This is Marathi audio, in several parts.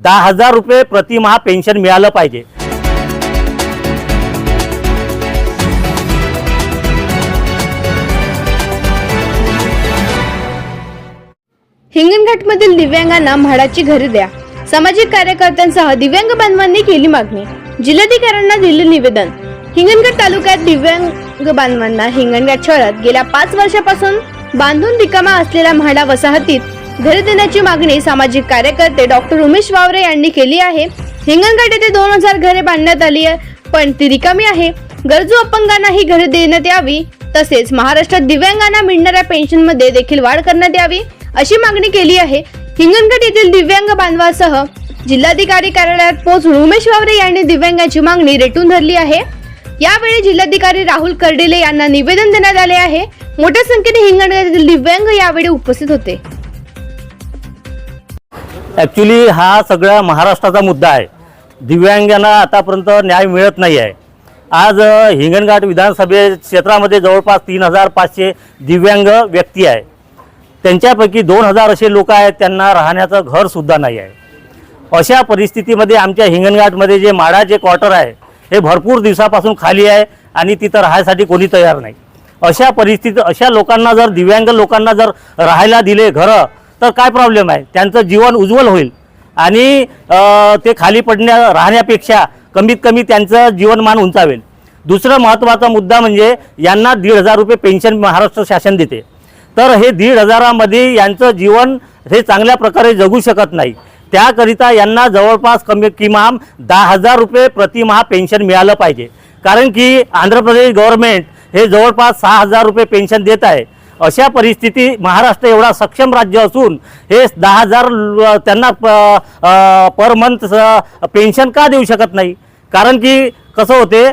दहा हजार रुपये प्रतिमहा पेन्शन मिळालं पाहिजे. हिंगणघाटमधील दिव्यांगांना म्हाडाची घरे द्या. सामाजिक कार्यकर्त्यांसह दिव्यांग बांधवांनी केली मागणी. जिल्हाधिकाऱ्यांना दिले निवेदन. हिंगणघाट तालुक्यात दिव्यांग बांधवांना हिंगणघाट शहरात गेल्या पाच वर्षापासून बांधून रिकामा असलेल्या म्हाडा वसाहतीत घरे देण्याची मागणी सामाजिक कार्यकर्ते डॉक्टर उमेश वावरे यांनी केली आहे. हिंगणघाट येथे दोन हजार घरे बांधण्यात आली आहे पण ती रिकामी आहे. गरजू अपंगांना ही घरे देण्यात यावी तसेच महाराष्ट्रात दिव्यांगांना मिळणाऱ्या पेन्शनमध्ये देखील वाढ करण्यात यावी अशी मागणी केली आहे. हिंगणघाट येथील दिव्यांग बांधवासह जिल्हाधिकारी कार्यालयात पोहोचून उमेश वावरे यांनी दिव्यांगाची मागणी रेटून धरली आहे. यावेळी जिल्हाधिकारी राहुल कर्डिले यांना निवेदन देण्यात आले आहे. मोठ्या संख्येने हिंगणघाट येथील दिव्यांग यावेळी उपस्थित होते. ॲक्च्युली हा सगळा महाराष्ट्राचा मुद्दा आहे. दिव्यांगांना आतापर्यंत न्याय मिळत नाही आहे आज हिंगणघाट विधानसभे क्षेत्रामध्ये जवळपास तीन हजार पाचशे दिव्यांग व्यक्ती आहे. त्यांच्यापैकी दोन हजार असे लोक आहेत त्यांना राहण्याचं घरसुद्धा नाही आहे अशा परिस्थितीमध्ये आमच्या हिंगणघाटमध्ये जे माडाचे क्वार्टर आहे हे भरपूर दिवसापासून खाली आहे आणि तिथं राहायसाठी कोणी तयार नाही. अशा परिस्थितीत अशा लोकांना जर दिव्यांग लोकांना जर राहायला दिले घरं तर काय प्रॉब्लेम आहे? त्यांचं जीवन उज्ज्वल होईल. आणि ते खाली पडण्या राहण्यापेक्षा कमीत कमी त्यांचं जीवनमान उंचावेल. दुसरं महत्त्वाचा मुद्दा म्हणजे यांना दीड हजार रुपये पेन्शन महाराष्ट्र शासन देते. तर हे दीड हजारामध्ये यांचं जीवन हे चांगल्या प्रकारे जगू शकत नाही. त्याकरिता यांना जवळपास कमी किमान दहा हजार रुपये प्रतिमहा पेन्शन मिळालं पाहिजे. कारण की आंध्र प्रदेश गव्हर्नमेंट हे जवळपास सहा हजार रुपये पेन्शन देत आहे. अशा परिस्थिती महाराष्ट्र एवढा सक्षम राज्य असून हे दहा हजार त्यांना प- पर मंथ पेन्शन का देऊ शकत नाही? कारण की कसं होते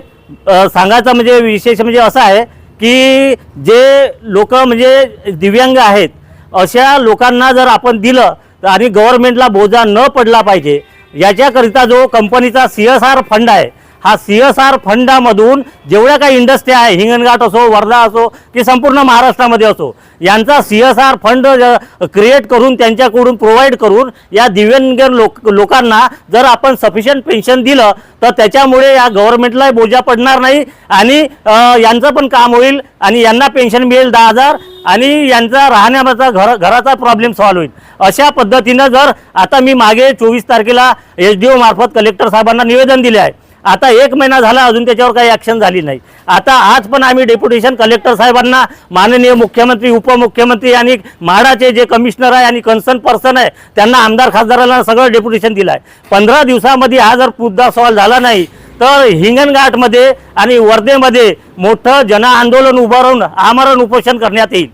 सांगायचं म्हणजे विशेष म्हणजे असं आहे की जे लोक म्हणजे दिव्यांग आहेत अशा लोकांना जर आपण दिलं तर आणि गव्हर्नमेंटला बोजा न पडला पाहिजे याच्याकरिता जो कंपनीचा सी एस आर फंड आहे हा सी एस आर फंडामधून जेवढ्या काही इंडस्ट्री आहे हिंगणघाट असो वर्धा असो की संपूर्ण महाराष्ट्रामध्ये असो यांचा C S R fund create करून त्यांच्याकडून प्रोव्हाइड करून या दिव्यांग लोक लोकांना जर आपण सफिशियंट पेन्शन दिलं तर त्याच्यामुळे या गव्हर्नमेंटला बोजा पडणार नाही आणि यांचं पण काम होईल आणि यांना पेन्शन मिळेल दहा हजार आणि यांचा राहण्याचा घर घराचा प्रॉब्लेम सॉल्व्ह होईल. अशा पद्धतीनं जर आता मी मागे चोवीस तारखेला एच डी ओ मार्फत कलेक्टर साहेबांना निवेदन दिले आहे आता एक महिना झाला अजून त्याच्यावर काही ॲक्शन झाली नाही. आता आज पण आम्ही डेप्युटेशन कलेक्टर साहेबांना माननीय मुख्यमंत्री उपमुख्यमंत्री आणि म्हाडाचे जे कमिशनर आहे आणि कन्सर्न पर्सन आहे त्यांना आमदार खासदाराला सगळं डेप्युटेशन दिलं आहे पंधरा दिवसामध्ये हा जर मुद्दा सॉल्व्ह झाला नाही तर हिंगणघाटमध्ये आणि वर्धेमध्ये मोठं जनआंदोलन उभारून आमरण उपोषण करण्यात येईल.